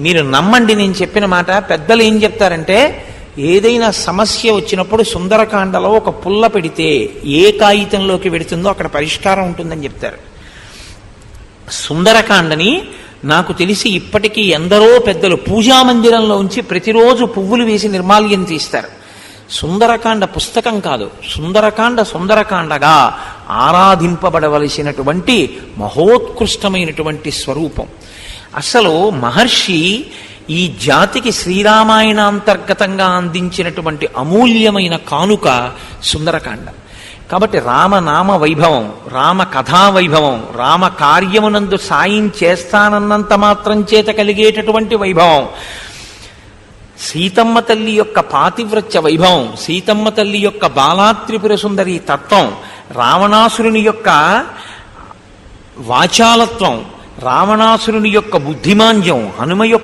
మీరు నమ్మండి నేను చెప్పిన మాట. పెద్దలు ఏం చెప్తారంటే ఏదైనా సమస్య వచ్చినప్పుడు సుందరకాండలో ఒక పుల్ల పెడితే ఏ కాగితంలోకి పెడుతుందో అక్కడ పరిష్కారం ఉంటుందని చెప్తారు. సుందరకాండని నాకు తెలిసి ఇప్పటికీ ఎందరో పెద్దలు పూజా మందిరంలో ఉంచి ప్రతిరోజు పువ్వులు వేసి నిర్మాల్యం తీస్తారు. సుందరకాండ పుస్తకం కాదు. సుందరకాండ సుందరకాండగా ఆరాధింపబడవలసినటువంటి మహోత్కృష్టమైనటువంటి స్వరూపం. అసలు మహర్షి ఈ జాతికి శ్రీరామాయణ అంతర్గతంగా అందించినటువంటి అమూల్యమైన కానుక సుందరకాండ. కాబట్టి రామనామ వైభవం రామ కథా వైభవం రామ కార్యమునందు సాయం చేస్తానన్నంత మాత్రం చేత కలిగేటటువంటి వైభవం. సీతమ్మ తల్లి యొక్క పాతివ్రత్య వైభవం సీతమ్మ తల్లి యొక్క బాలాత్రిపుర సుందరి తత్వం రావణాసురుని యొక్క వాచాలత్వం రావణాసురుని యొక్క బుద్ధిమాంద్యం హనుమ యొక్క